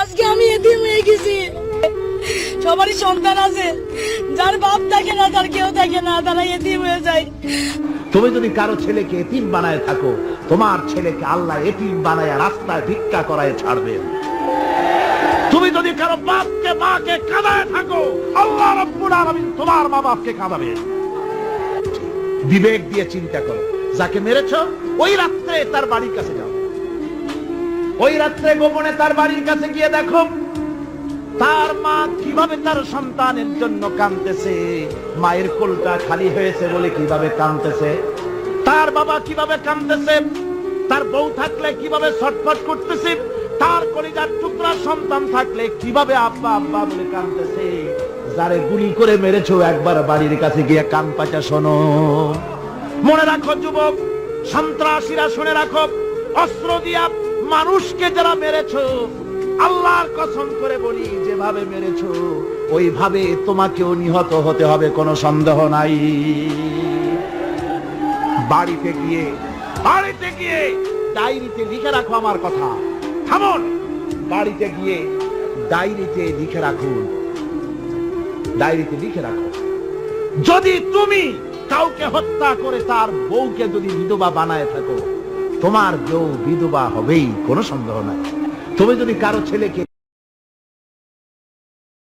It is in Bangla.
আজকে আমি এতিম হয়ে গেছি। সবারই সন্তান আছে। যার বাপ থাকে না তার কেউ থাকে না তারা এতিম হয়ে যায়। তুমি যদি কারও ছেলেকে এতিম বানায় থাকো, তোমার ছেলেকে আল্লাহ এতিম বানায় রাস্তায় ভিক্ষা করায় ছাড়বে তুমি যদি কারও বাপকে, মাকে কাঁদায় থাকো, আল্লাহ রব্বুল আলামিন তোমার মা বাপকে কাঁদাবে। বিবেক দিয়ে চিন্তা করো। যাকে মেরেছ, ওই রাত্রে তার বাড়ির কাছে যাও। ওই রাত্রে গোপনে তার বাড়ির কাছে গিয়ে দেখো, তার মা কীভাবে তার সন্তানের জন্য কাঁদতেছে, মায়ের কোলটা খালি হয়েছে বলে কীভাবে কাঁদতেছে, তার বাবা কীভাবে কাঁদতেছে, তার বউ থাকলে কীভাবে ছটফট করতেছে, তার কলিজার টুকরা সন্তান থাকলে কীভাবে আব্বা আব্বা বলে কাঁদতেছে, যারে গুলি করে মেরেছো একবার বাড়ির কাছে গিয়ে কান পাচা শোনো। মনে রাখো যুবক, সন্ত্রাসীরা শুনে রাখো, অস্ত্র দিয়া মানুষকে যারা মেরেছ, আল্লাহর কসম করে বলি, যেভাবে মেরেছ, ওইভাবে তোমাকেও নিহত হতে হবে, কোনো সন্দেহ নাই। বাড়িতে গিয়ে বাড়িতে গিয়ে ডায়েরিতে লিখে রাখো আমার কথা। থামুন। বাড়িতে গিয়ে ডায়েরিতে লিখে রাখুন ডায়েরিতে লিখে রাখো। যদি তুমি কাউকে হত্যা করে তার বউকে যদি বিধবা বানায় থাকো তোমার কেউ বিধবা হবেই কোনো সন্দেহ নাই। তুমি যদি কারও ছেলেকে